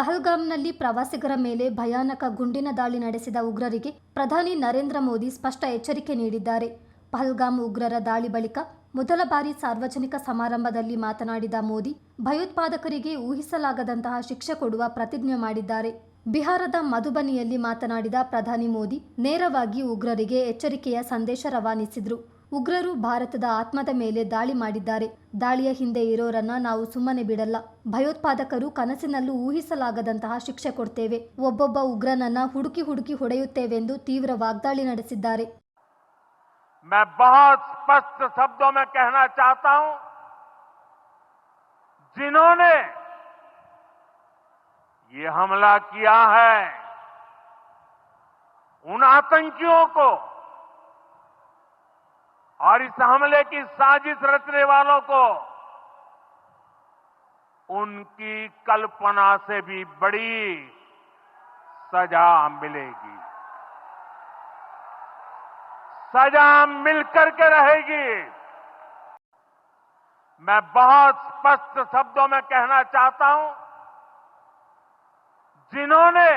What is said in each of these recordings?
ಪಹಲ್ಗಾಮ್ನಲ್ಲಿ ಪ್ರವಾಸಿಗರ ಮೇಲೆ ಭಯಾನಕ ಗುಂಡಿನ ದಾಳಿ ನಡೆಸಿದ ಉಗ್ರರಿಗೆ ಪ್ರಧಾನಿ ನರೇಂದ್ರ ಮೋದಿ ಸ್ಪಷ್ಟ ಎಚ್ಚರಿಕೆ ನೀಡಿದ್ದಾರೆ. ಪಹಲ್ಗಾಮ್ ಉಗ್ರರ ದಾಳಿ ಬಳಿಕ ಮೊದಲ ಬಾರಿ ಸಾರ್ವಜನಿಕ ಸಮಾರಂಭದಲ್ಲಿ ಮಾತನಾಡಿದ ಮೋದಿ, ಭಯೋತ್ಪಾದಕರಿಗೆ ಊಹಿಸಲಾಗದಂತಹ ಶಿಕ್ಷೆ ಕೊಡುವ ಪ್ರತಿಜ್ಞೆ ಮಾಡಿದ್ದಾರೆ. ಬಿಹಾರದ ಮಧುಬನಿಯಲ್ಲಿ ಮಾತನಾಡಿದ ಪ್ರಧಾನಿ ಮೋದಿ, ನೇರವಾಗಿ ಉಗ್ರರಿಗೆ ಎಚ್ಚರಿಕೆಯ ಸಂದೇಶ ರವಾನಿಸಿದ್ರು. ಉಗ್ರರು ಭಾರತದ ಆತ್ಮದ ಮೇಲೆ ದಾಳಿ ಮಾಡಿದ್ದಾರೆ ದಾಳಿಯ ಹಿಂದೆ ಇರೋರನ್ನ ನಾವು ಸುಮ್ಮನೆ ಬಿಡಲ್ಲ ಭಯೋತ್ಪಾದಕರು ಕನಸಿನಲ್ಲೂ ಊಹಿಸಲಾಗದಂತಹ ಶಿಕ್ಷೆ ಕೊಡ್ತೇವೆ ಒಬ್ಬೊಬ್ಬ ಉಗ್ರನನ್ನ ಹುಡುಕಿ ಹುಡುಕಿ ಹೊಡೆಯುತ್ತೇವೆಂದು ತೀವ್ರ ವಾಗ್ದಾಳಿ ನಡೆಸಿದ್ದಾರೆ मैं बहुत स्पष्ट शब्दों में कहना चाहता हूं जिन्होंने ये हमला किया है उन आतंकियों को और इस हमले की साजिश रचने वालों को उनकी कल्पना से भी बड़ी सजा मिलेगी। सजा मिलकर के रहेगी। मैं बहुत स्पष्ट शब्दों में कहना चाहता हूँ, जिन्होंने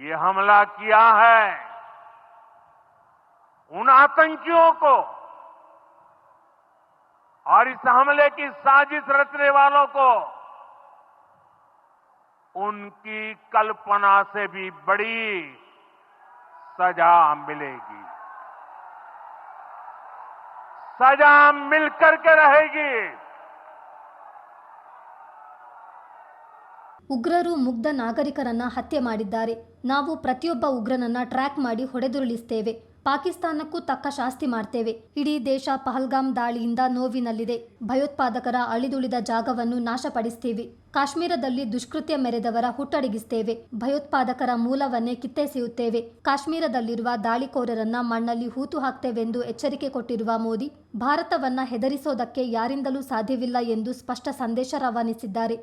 ये हमला किया है उन आतंकियों को और इस हमले की साजिश रचने वालों को उनकी कल्पना से भी बड़ी सजा मिलेगी सजा मिलकर के रहेगी ಉಗ್ರರು ಮುಗ್ಧ ನಾಗರಿಕರನ್ನ ಹತ್ಯೆ ಮಾಡಿದ್ದಾರೆ ನಾವು ಪ್ರತಿಯೊಬ್ಬ ಉಗ್ರನನ್ನ ಟ್ರ್ಯಾಕ್ ಮಾಡಿ ಹೊಡೆದುರುಳಿಸ್ತೇವೆ ಪಾಕಿಸ್ತಾನಕ್ಕೂ ತಕ್ಕ ಶಾಸ್ತಿ ಮಾಡ್ತೇವೆ. ಇಡೀ ದೇಶ ಪಹಲ್ಗಾಮ್ ದಾಳಿಯಿಂದ ನೋವಿನಲ್ಲಿದೆ. ಭಯೋತ್ಪಾದಕರ ಅಳಿದುಳಿದ ಜಾಗವನ್ನು ನಾಶಪಡಿಸ್ತೀವಿ. ಕಾಶ್ಮೀರದಲ್ಲಿ ದುಷ್ಕೃತ್ಯ ಮೆರೆದವರ ಹುಟ್ಟಡಗಿಸ್ತೇವೆ. ಭಯೋತ್ಪಾದಕರ ಮೂಲವನ್ನೇ ಕಿತ್ತೆಸೆಯುತ್ತೇವೆ. ಕಾಶ್ಮೀರದಲ್ಲಿರುವ ದಾಳಿಕೋರರನ್ನ ಮಣ್ಣಲ್ಲಿ ಹೂತು ಹಾಕ್ತೇವೆಂದು ಎಚ್ಚರಿಕೆ ಕೊಟ್ಟಿರುವ ಮೋದಿ, ಭಾರತವನ್ನ ಹೆದರಿಸೋದಕ್ಕೆ ಯಾರಿಂದಲೂ ಸಾಧ್ಯವಿಲ್ಲ ಎಂದು ಸ್ಪಷ್ಟ ಸಂದೇಶ ರವಾನಿಸಿದ್ದಾರೆ.